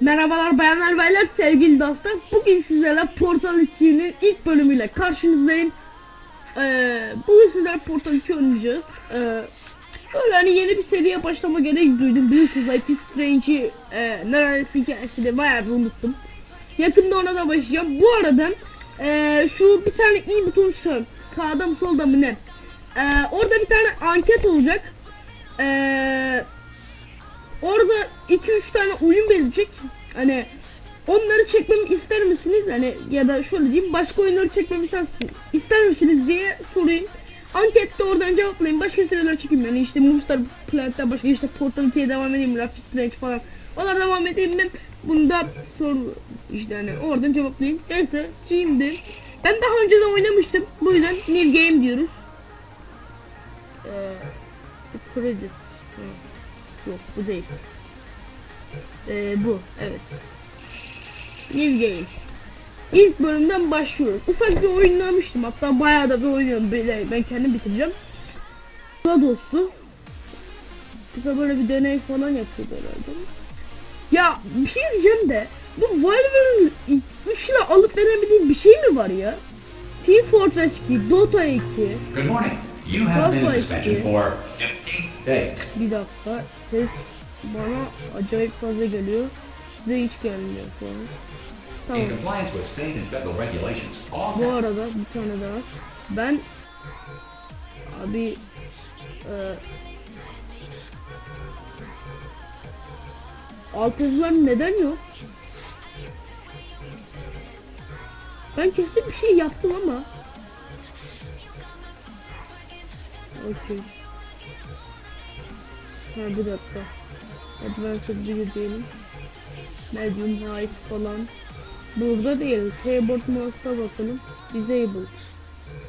Merhabalar bayanlar baylar sevgili dostlar. Bugün sizlerle Portal 2'nin ilk bölümüyle karşınızdayım. Ee, bugün sizler Portal 2 oynayacağız. Ee, şöyle hani yeni bir seriye başlama gereği duydum. Biliyorsunuz Life is Strange'i e, neredeyse hikayesini bayağı bir unuttum. Yakında ona da başlayacağım. Bu arada e, şu bir tane i butonu sağ, sağda mı solda mı ne? Ee, orada bir tane anket olacak. Eee Orada 2-3 tane oyun gelecek. Hani onları çekmemi ister misiniz? Hani ya da şöyle diyeyim başka oyunları çekmemi ister, misiniz diye sorayım. Ankette oradan cevaplayın. Başka seriler çekeyim yani işte Moonstar Plant'ten başka işte Portal 2'ye devam edeyim. Life Strange falan. Onlara devam edeyim ben. Bunda sor işte hani oradan cevaplayayım. Neyse şimdi ben daha önce de oynamıştım. Bu yüzden new game diyoruz. Ee. Hı. Yok bu değil. Ee, bu evet. New Game. İlk bölümden başlıyoruz. Ufak bir oynamıştım hatta bayağı da bir oynuyorum ben kendim bitireceğim. Daha dostu. Bize böyle bir deney falan yapıyordu herhalde. Ya bir şey diyeceğim de bu Valve'nin 3 ile alıp veremediğim bir şey mi var ya? Team Fortress 2, Dota 2, Good morning. You have been in suspension for 50 days. Bir dakika. Ses bana acayip fazla geliyor. Size hiç gelmiyor. In Tamam. Bu arada bir tane daha. Ben abi e, alt yazılar neden yok? Ben kesin bir şey yaptım ama. Okey. Ha bir dakika. Advanced bir diyelim. Medium high falan. Burada değil. Keyboard mouse'a bakalım. Disable.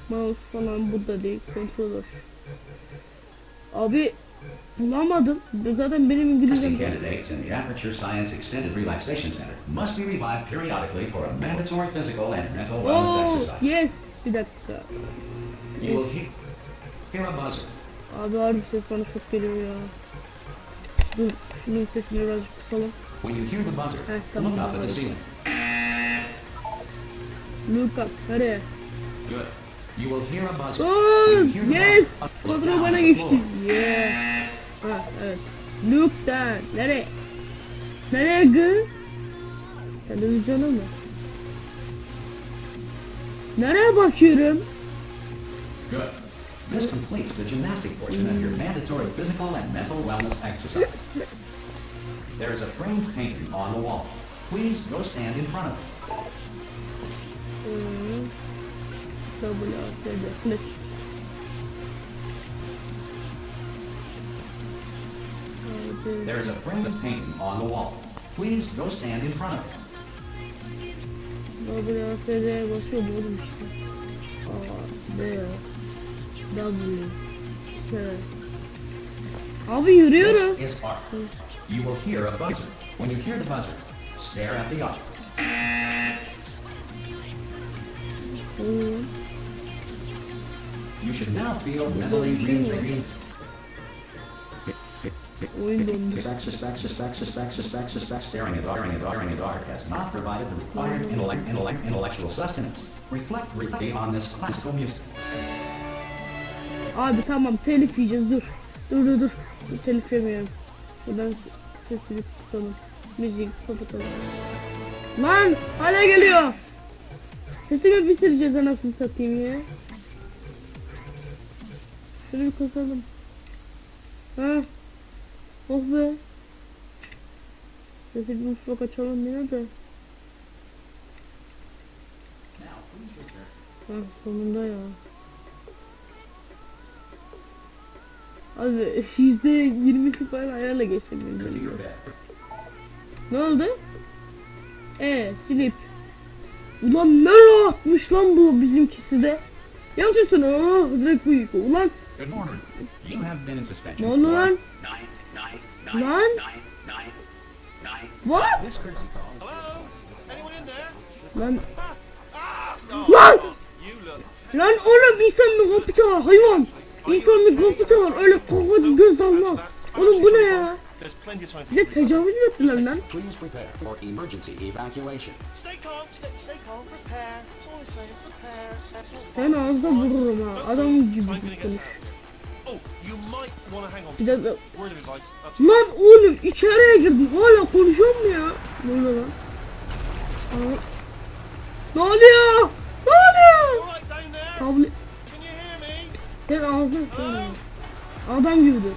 Mouse falan burada değil. Controller. Abi bulamadım. Zaten benim İngilizcem candidates in the Aperture Science Extended Relaxation Center must be revived periodically for a mandatory physical and mental wellness Oh exercise. yes. Bir dakika. You will hear a buzzer. Abi harbi ses bana çok geliyor ya. Dur. Şunun sesini birazcık kısalım. When you hear the buzzer, tamam, look up at the ceiling. Look up. Nereye? Good. You will hear a buzzer. Oh yes. Kontrol bana geçti. Yeah. Ha evet. Look down. Nereye? Nereye kız? Televizyona mı? Nereye bakıyorum? Good. This completes the gymnastic portion of your mandatory physical and mental wellness exercise. There is a framed painting on the wall. Please go stand in front of it. There is a framed painting on the wall. Please go stand in front of it. WASD'ye basıyorum oğlum işte. A, B, W, K. Abi yürüyorum. This is art. You will hear a buzzer. When you hear the buzzer, stare at the art. You should now feel mentally re- Oyun dondu. Sexist, sexist, sexist, sexist, sexist, sexist, staring at art, staring at art, staring at art has not provided the required intellect, intellect, intellectual sustenance. Reflect briefly on this classical music. Abi tamam telif yiyeceğiz dur. Dur dur dur. Dur, Telif yemiyorum. Buradan sesini tutalım. Müziği kapatalım. Lan hala geliyor. Sesimi bitireceğiz anasını satayım ya. Şunu bir kasalım. Ha. Oh be. Sesi bir ufak açalım yine de. Ha sonunda ya. Abi yüzde yirmisi falan ayarla bed. Ne oldu? E silip. Ulan ne rahatmış lan bu bizimkisi de. Yansın ah direkt. Ulan been in suspension. ne oldu lan? Lan? What? Anyone in there? Lan lan lan oğlum insan kopita var hayvan. İnsan bir kopita var öyle kafa göz dalmaz. Oğlum bu ne ya? There's plenty of time for Bir de tecavüz mü ettiler lan? Please prepare for emergency evacuation. Stay calm, stay, stay calm, prepare. That's all I'm saying, prepare. That's all Ben ağızda vururum ha. Adam gibi out. Oh, you might want to hang on. Bir de. Lan oğlum içeriye girdim. Hala konuşuyor mu ya? Ne oluyor lan? Aa. Ne oluyor? Ne oluyor? Tablet. Sen söyle. Adam gibi dur.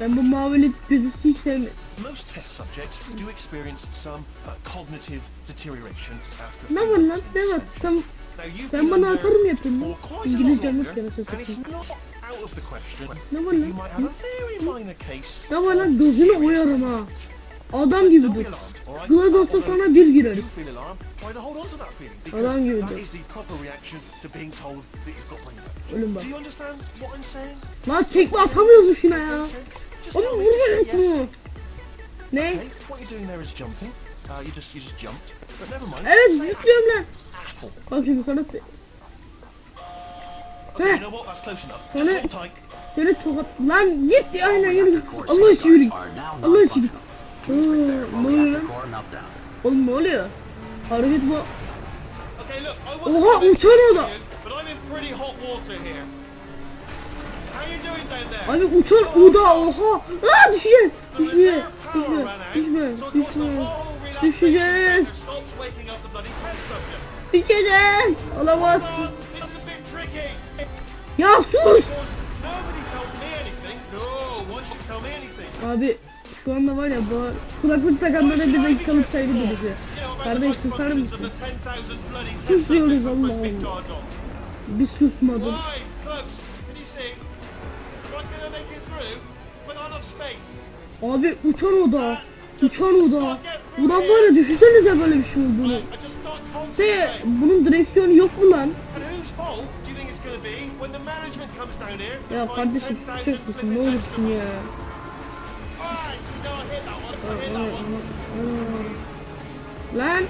Ben bu mavili gözü hiç sevmiyorum. Most test subjects do experience some uh, cognitive deterioration after. a few months in suspension. Sen, Now you've been yapayım lan. for quite a lot İngilizce longer, and it's not out of the question that you might have a very minor case. Of serious Adam gibi dur. GLaDOS'ta sana bir girer. you feel alarmed, try to hold on to that feeling because Adam gibi dur. Ölüm bak. Lan çekme atamıyoruz şuna ya. Oğlum vurma yes. yapma. Ne? Evet zıplıyorum lan. Bak şimdi sana Heh. Sana- seni tokat... Lan git aynen yürü git. Allah için yürü. Allah için. non-functional. For ne lan? Oğlum ne oluyor? Hareket bu. Oha, down there? Abi uçan uda oha. Aa düşeceğiz. Düşeceğiz. bloody test subjects. Düşeceğiz. Olamaz. Ya sus. Abi şu anda var ya bu kulaklık takanlara bir dakikalık saygı about Kardeş susar mısın? the 10,000 bloody test Sus diyoruz subjects I'm supposed to be Allah'ım. charged on. Bir susmadım. Abi uçan oda. Uçan oda. Ulan var ya düşünsenize böyle bir şey olduğunu. Ve concentrate. bunun direksiyonu yok mu lan? Ya kardeşim 10,000 çok ne olursun ya. Lan.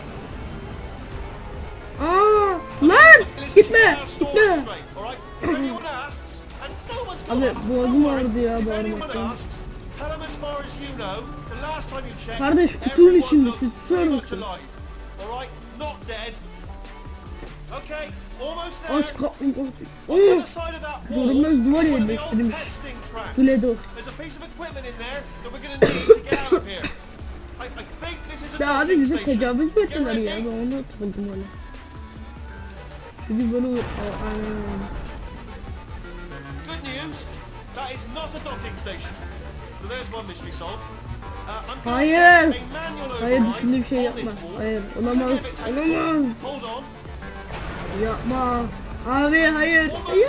Aa, lan gitme gitme. Abi boğazım ağrıdı ya checked, Kardeş, kutunun içinde siz? Not dead. Okay, Aç there. kapıyı On Oh, Görünmez duvar is one of the old yerleştirilmiş. testing tracks. Toledo. Ya abi bize tecavüz mü ettiler ya? Ben onu hatırladım öyle. Biz aynen. Good news, that is not a docking station. So there's one mystery solved. Uh, Hayır. Hayır şimdi bir şey yapma. Hayır olamaz. Olamaz. Yapma. Abi hayır. Hayır.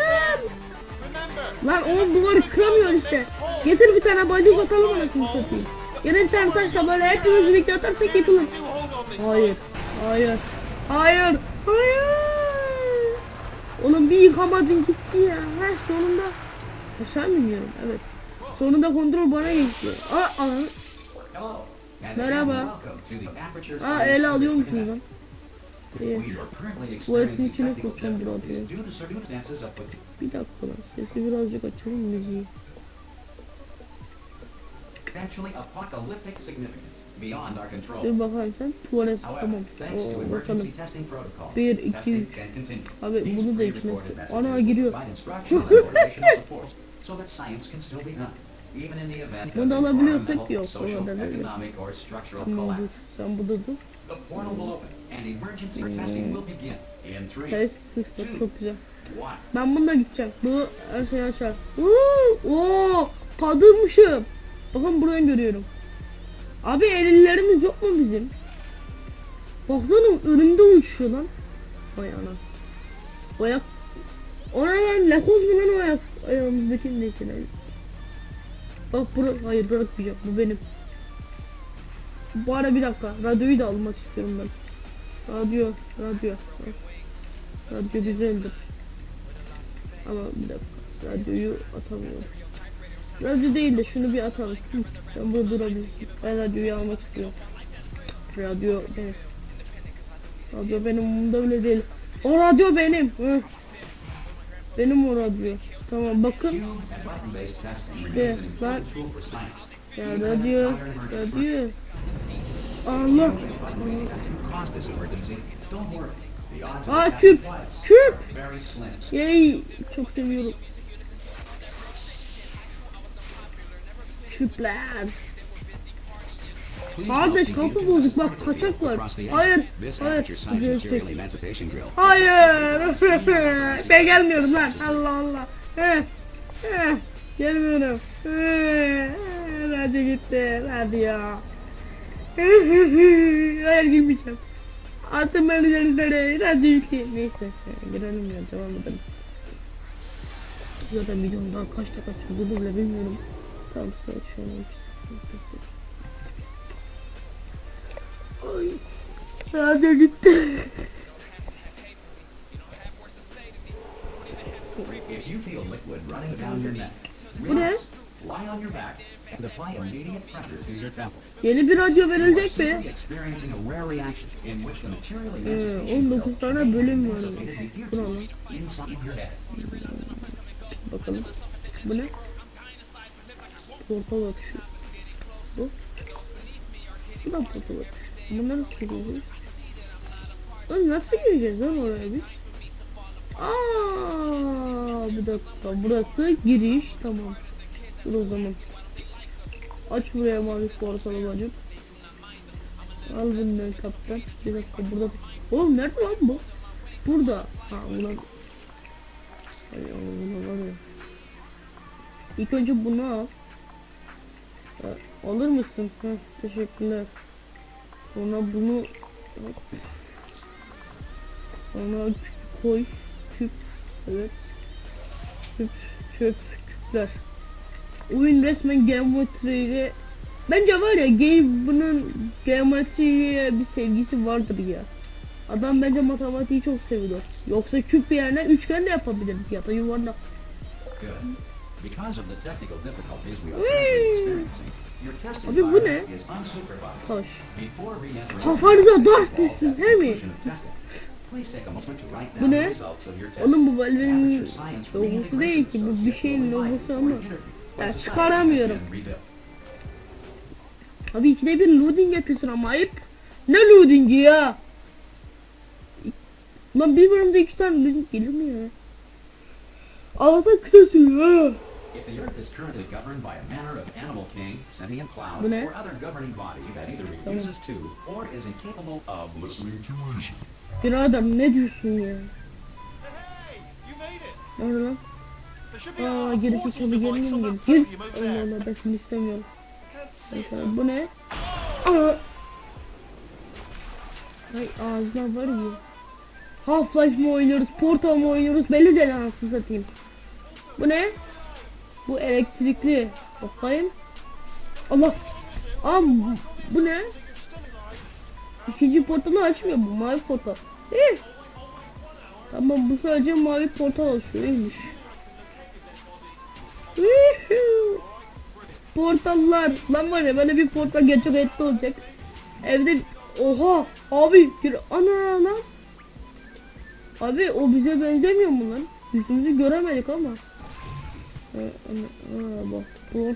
Lan oğlum duvarı kıramıyor işte. Getir bir tane balyoz atalım anasını satayım. Da bir tane taşla böyle hepimiz birlikte atarsak yapılır. Hayır. Hayır. Hayır. Hayır. Oğlum bir yıkamadın gitti ya. Ha sonunda. Aşağı mı iniyorum? Evet. Sonunda kontrol bana geçti. Aa ananı. Merhaba. Aa Center alıyormuşsunuz today. lan. İyi. We are currently experiencing içine technical sokacağım biraz difficulties ya. due to circumstances of which Bir dakika lan. Sesi birazcık açalım müziği. potentially apocalyptic significance beyond our control. Bir bakayım sen. Tuvalet However, tamam. thanks to Oo, emergency bakalım. testing protocols, Bir, iki, testing üç. can continue. Abi These bunu da messages Ana giriyor. so that science can still be done, even in the event of environmental, social, economic, or structural collapse. Sen burada dur. The portal will open and emergency testing will begin in three, Test sistem çok güzel. one. Ben bununla gideceğim. Bu her şeyi açar. Oo, kaldırmışım. Bakın buradan görüyorum. Abi ellerimiz yok mu bizim? Baksana önümde uçuyor lan. Vay ana. Ayak. O ne lan? Lakoz mu lan o ayak? Ayağımızdaki neyse lan. Bak bura. Hayır bırakmayacak. Bu benim. Bu ara bir dakika. Radyoyu da almak istiyorum ben. Radyo. Radyo. Radyo güzeldir. Ama bir dakika. Radyoyu atamıyorum. Radyo değil de şunu bir atalım. Hı, Sen burada durabilirsin. Ben radyoyu almak istiyorum. Radyo benim. Radyo benim umurumda bile değil. O radyo benim. Hı. Benim o radyo. Tamam bakın. For science. Ya Even da Allah. Aa küp. Küp. Yay. Çok seviyorum. Küpler. Kardeş kapı is bak kaçak var. Hayır. Hayır. Hayır. ben gelmiyorum lan. Allah Allah. He. He. Gelmiyorum. He. Hadi gitti. Hadi ya. Hayır girmeyeceğim. Atın beni üzerine. Hadi gitti. Neyse. Girelim ya. Devam edelim. Zaten videonun daha kaç dakika sürdüğünü bile bilmiyorum. Tamam saat şu an. Ay. Hadi gitti. Bu ne? Yeni bir radyo verilecek mi? Ee, emancipation 19 grill tane bölüm var. emancipated the ear Bu ne lan? tubes inside your head. Bakalım. Bu ne? Portal atışı. Bu. Bu da portal atışı. Bunları gireceğiz? Lan nasıl gireceğiz lan oraya biz? Aa, bir dakika. Burası giriş. Tamam. Dur o zaman. Aç buraya mavi portalı bacım. Al bunları kaptan. Bir dakika burada. Oğlum nerede lan bu? Burada. Ha ulan. Ay Allah var ya. İlk önce bunu al. Alır mısın? Heh, teşekkürler. Sonra bunu küp koy. Küp. Evet. Küp. Çöp. Küpler. Oyun resmen geometriyle Bence var ya game bunun geometriye bir sevgisi vardır ya. Adam bence matematiği çok seviyor. Yoksa küp yerine üçgen de yapabilir ya da yuvarlak. Good. Because of the technical difficulties we are currently experiencing, your test Abi bu ne? Taş. Kafanıza taş düşsün, he mi? Bu ne? Oğlum bu Valve'nin logosu değil ki bu bir şeyin logosu ama. Ya çıkaramıyorum. Abi ikide bir loading yapıyorsun ama ayıp. Ne loadingi ya? Lan bir bölümde iki tane loading gelir mi ya? Allah'tan kısa sürüyor. If the Earth is currently governed by a manner of animal king, sentient cloud, Bu ne? or other governing body that either refuses to or is incapable of listening to reason, Birader ne diyorsun ya? Hey, you made it. Nerede lan? Aa mu? that Gir. podium over Allah. Allah ben şimdi istemiyorum. Mesela bu ne? Aa. Ay ağzına var ya. Half-Life mi oynuyoruz, Portal mı oynuyoruz belli değil anasını satayım. Bu ne? Bu elektrikli. Bakayım. Allah. Aa bu, bu ne? İkinci portalı açmıyor bu mavi portal. Eh. Tamam bu sadece mavi portal açıyor iyiymiş. Portallar. Lan var ya böyle bir portal gerçek hayatta olacak. Evde oha abi bir ana lan. Abi o bize benzemiyor mu lan? Yüzümüzü göremedik ama. Ee, ana, bak bu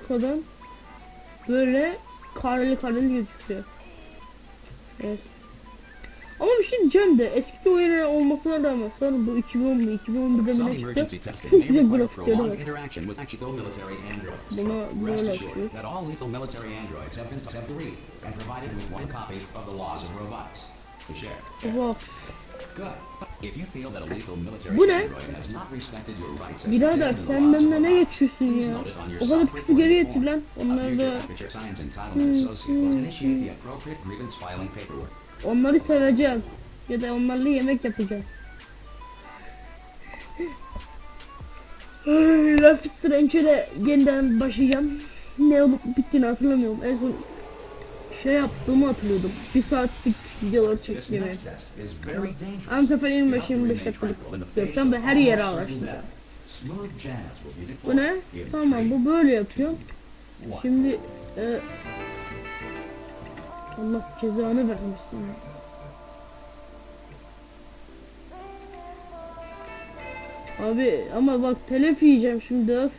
böyle kareli kareli gözüküyor. Evet. Ama bir şey diyeceğim de eski oyun olmasına rağmen sonra bu 2010 mu 2011'de mi ne çıktı? lethal military androids. Buna Rest böyle açıyor. that all lethal military androids have been agreed and provided with one copy of the laws of robotics to share. Bak. good. If you feel that a lethal military Bu ne? android has not respected your rights as Birader sen benden ne geçiyorsun ya? O kadar küpü geri getir lan. Onlar da grievance filing paperwork. onları seveceğim. Ya da onlarla yemek yapacağım. Life is Strange'e yeniden başlayacağım. Ne olup bittiğini hatırlamıyorum. En son şey yaptığımı hatırlıyordum. Bir saatlik videolar çektiğimi. next test is very dangerous. Am sefer Do 25-25 not remain dakikalık yapacağım ve her yere araştıracağım. Bu ne? Tamam bu böyle yapıyor. Şimdi e, Allah cezanı vermesin. Abi ama bak telef yiyeceğim şimdi öf.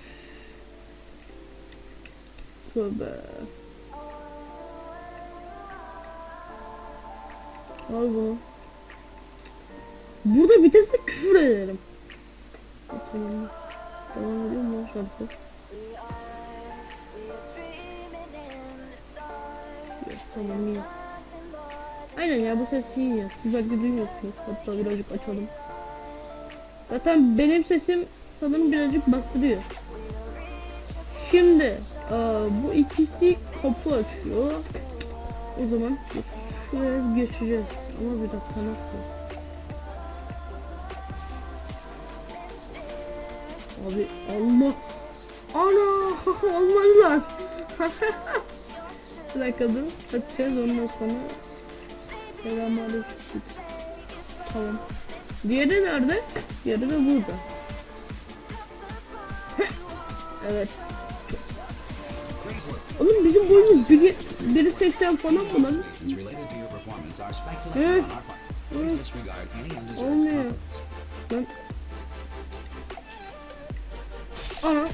Tövbe. Al bunu. Burada vitese küfür ederim. Tamam. Devam ediyor mu şarkı? Yok, tamam iyi. Aynen ya bu ses iyi ya. Belki duymuyorsunuz. Hatta birazcık açalım. Zaten benim sesim sanırım birazcık bastırıyor. Şimdi aa, bu ikisi kapı açıyor. O zaman şuraya geçeceğiz. Ama bir dakika nasıl? Abi Allah. Ana olmaz lan. bir dakika dur. Açacağız ondan sonra. Selamünaleyküm. Tamam. Diğeri nerede? Diğeri de burada. evet. Oğlum bizim boyumuz biri, biri 80 falan mı lan? Undeserved Olmuyor. Lan. Ana.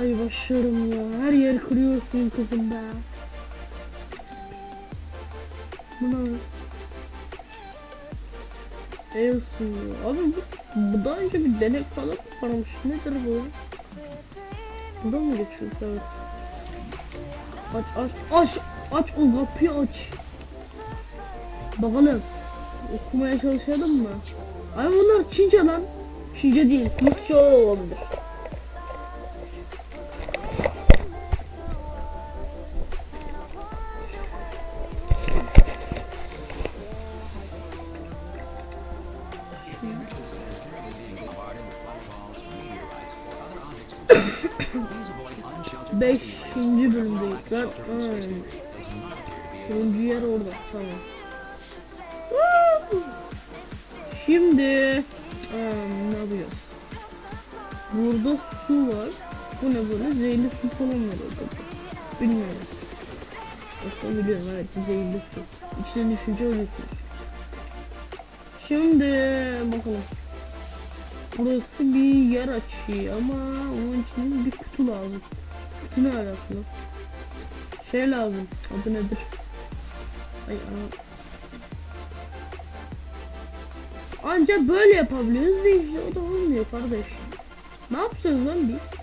Ay başlarım ya. Her yer kırıyorsun kızım be. Bu ne? Eyolsun ya. Abi bu, bu daha önce bir denek falan mı varmış? Nedir bu? Buradan mı geçiyoruz? Evet. Aç aç aç aç o kapıyı aç. Bakalım. Okumaya çalışalım mı? Ay bunlar Çince lan. Çince değil. Rusça olabilir. 5. bölümdeyiz. Ben... Hmm. Yer orada. Tamam. Şimdi hmm, ne yapacağız? Burada su var. Bu ne böyle? Zehirli su falan var orada. Bilmiyorum. Aslında biliyorum evet zehirli su. İçine düşünce öyle Şimdi bakalım. Burası bir yer açıyor ama onun için bir kutu lazım. Ne alakalı? Şey lazım. Adı nedir? Ay ana. Ancak böyle yapabiliyoruz değil işte o da olmuyor kardeş. Ne yapacağız lan biz?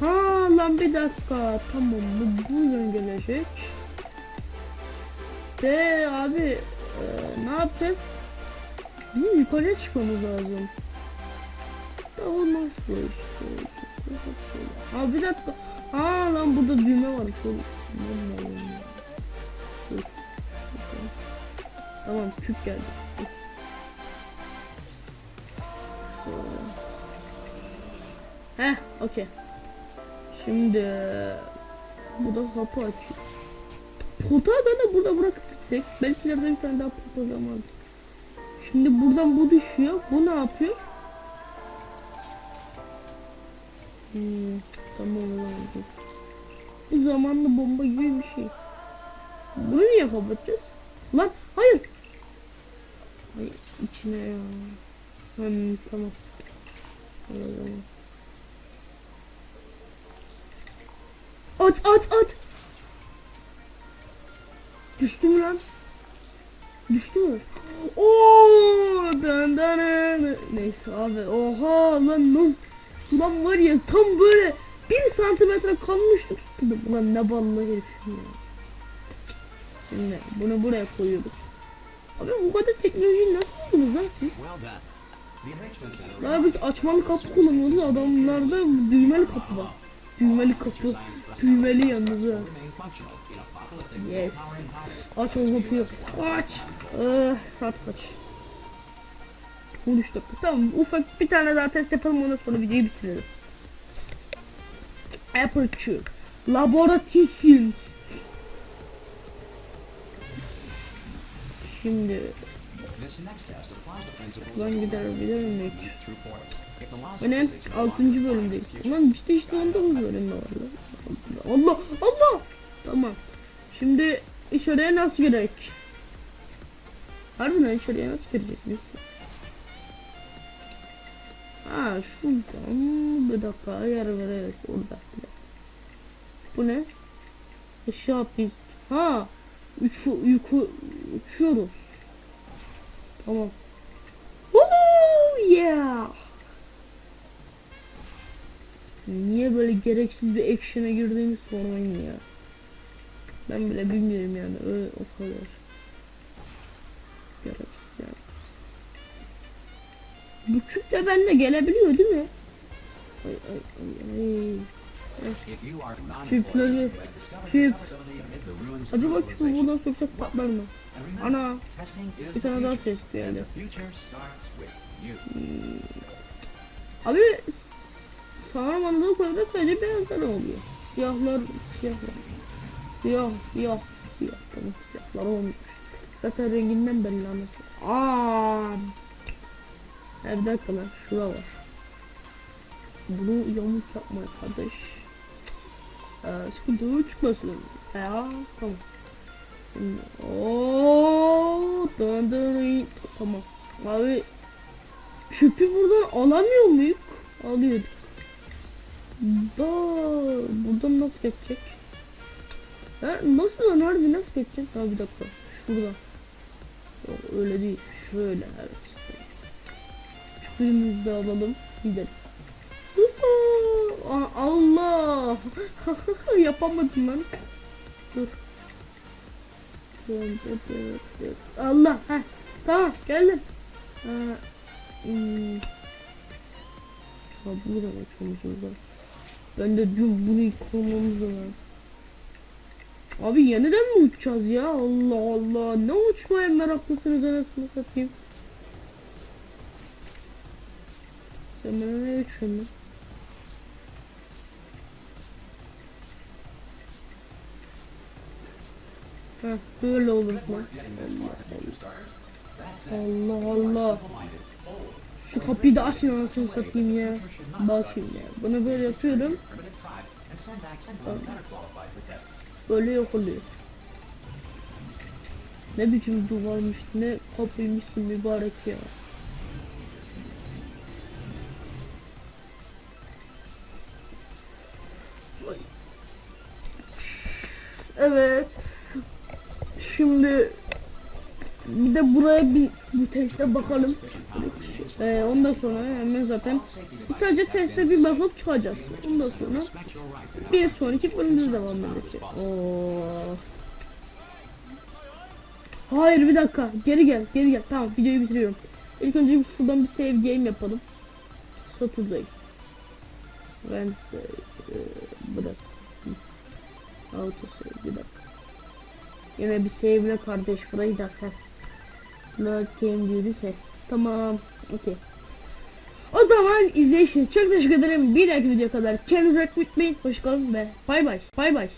Ha lan bir dakika tamam bu buradan gelecek. De abi e, ne yapacağız? Bizim yukarıya çıkmamız lazım. Ya o nasıl işte? Ha bir dakika. Ha lan burada düğme Allah'ım ya. Dur. Tamam küp geldi. Dur. Heh okey. Şimdi bu da kapı açıyor. Potağı da burada bırakıp gitsek belki ileride bir tane daha pota zamanı. Şimdi buradan bu düşüyor. Bu ne yapıyor? Hmm, tamam oldu. Zamanlı bomba gibi bir şey. Bunu niye kapatacağız? Lan hayır. Ay içine ya. Hmm, tamam. Tamam. At at at. Düştü mü lan? Düştü mü? Oo, dan dan. Neyse abi oha lan nasıl Ulan var ya tam böyle bir santimetre kalmıştı tuttu. Ulan ne ballı herif ya. Şimdi bunu buraya koyuyorduk. Abi bu kadar teknolojiyi nasıl buldunuz lan siz? Ya biz açmalı kapı kullanıyoruz adamlarda düğmeli kapı var. Düğmeli kapı. Düğmeli yalnız ha. Yes. Aç o kapıyı. Aç. Ah, saat kaç? 13 dakika. Tamam ufak bir tane daha test yapalım ondan sonra videoyu bitirelim. Aperture. Laboratory. Şimdi ben the laws of Ben en physics are 6. aligned, bölümdeyim. Ulan işte işte 19 bölüm var lan. Allah Allah. Tamam. Şimdi oraya nasıl gerek? Harbiden içeriye nasıl girecek Ha şuradan bir dakika yer vererek orada. Bir. Bu ne? Aşağı pist. Ha uç, yuku, uçuyoruz. Tamam. Woo yeah. Niye böyle gereksiz bir action'a girdiğini sormayın ya. Ben bile bilmiyorum yani öyle o kadar. Gereksiz yani. Bu küp de benimle gelebiliyor değil mi? Ay ay ay ay. Ruins of Acaba civilization. buradan söksek patlar mı? Ana. Bir tane daha starts with you. Abi sanırım anladığım kadarıyla sadece beyazlar oluyor. Siyahlar, siyahlar. Siyah, siyah, siyah. Tamam siyahlar olmuş. Zaten renginden belli anlaşılıyor. Aaa. Ha, bir dakika lan şura var. Bunu yamuk yapma kardeş. Ee, sıkıntı çıkmasın. Ya tamam. Şimdi, ooo, dön dön tamam. Abi Çöpü buradan alamıyor muyuz? Alıyorduk. Da buradan nasıl geçecek? Ha, nasıl lan harbi nasıl geçecek? Ha bir dakika. Şuradan. Yok öyle değil. Şöyle evet. De alalım. Gidelim. Allah! Yapamadım lan. Dur. Allah! Heh. Tamam geldim. Ha, bunu da açmamışız da. Ben de diyorum bunu kurmamız lazım. Abi yeniden mi uçacağız ya? Allah Allah. Ne uçmaya meraklısınız anasını satayım. Ne uçuyorsun lan? Heh, böyle olur lan. Allah Allah. Şu kapıyı da açın anasını satayım ya. Bakayım ya. Bunu böyle yapıyorum. Böyle yok oluyor. Ne biçim duvarmış ne kapıymış mübarek ya. Evet. Şimdi bir de buraya bir bu teste bakalım. Ee, ondan sonra hemen zaten sadece teste bir bakıp çıkacağız. Ondan sonra bir sonraki bölümde devam edeceğiz. Hayır bir dakika. Geri gel. Geri gel. Tamam videoyu bitiriyorum. İlk önce bir şuradan bir save game yapalım. Saturdayım. Ben e, burası. Auto save bir dakika. Yine bir save'le kardeş burayı da ses. Load game diyor bir ses. Tamam. Okey. O zaman izleyişiniz çok teşekkür ederim. Bir dahaki video kadar kendinize unutmayın. Hoşçakalın ve bay bay. Bay bay.